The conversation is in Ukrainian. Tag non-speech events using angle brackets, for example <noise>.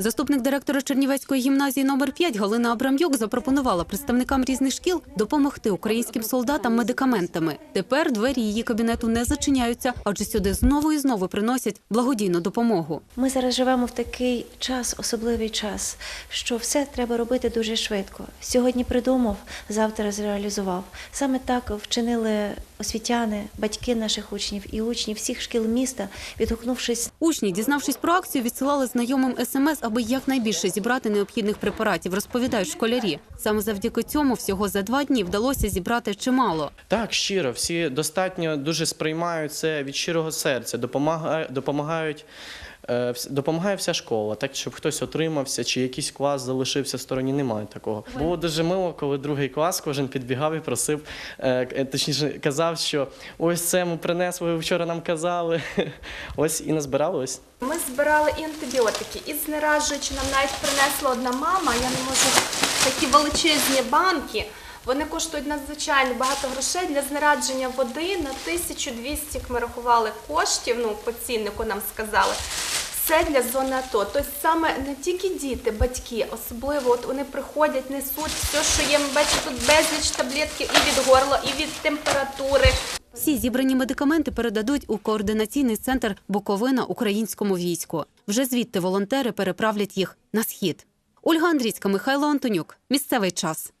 Заступник директора Чернівецької гімназії номер 5 Галина Абрам'юк запропонувала представникам різних шкіл допомогти українським солдатам медикаментами. Тепер двері її кабінету не зачиняються, адже сюди знову і знову приносять благодійну допомогу. Ми зараз живемо в такий час, особливий час, що все треба робити дуже швидко. Сьогодні придумав, завтра зреалізував. Саме так вчинили освітяни, батьки наших учнів і учні всіх шкіл міста, відгукнувшись Учні, дізнавшись про акцію, відсилали знайомим смс, аби якнайбільше зібрати необхідних препаратів, розповідають школярі. Саме завдяки цьому всього за два дні вдалося зібрати чимало. Так, щиро, всі достатньо дуже сприймають це від щирого серця, допомагають, допомагають. е, Допомагає вся школа, так щоб хтось отримався чи якийсь клас залишився в стороні. Немає такого. Було дуже мило, коли другий клас кожен підбігав і просив, е, точніше казав, що ось це ми принесли, ви вчора нам казали. <laughs> Ось і назбирали ось. Ми збирали і антибіотики, і знеражуючи нам навіть принесла одна мама. Я не можу такі величезні банки. Вони коштують надзвичайно багато грошей для знерадження води на 1200, як ми рахували коштів. Ну по ціннику нам сказали. Все для зони АТО. Тобто саме не тільки діти, батьки, особливо от вони приходять, несуть все, що є. Ми бачимо тут безліч таблетків і від горла, і від температури. Всі зібрані медикаменти передадуть у координаційний центр Буковина українському війську. Вже звідти волонтери переправлять їх на схід. Ольга Андрійська, Михайло Антонюк. Місцевий час.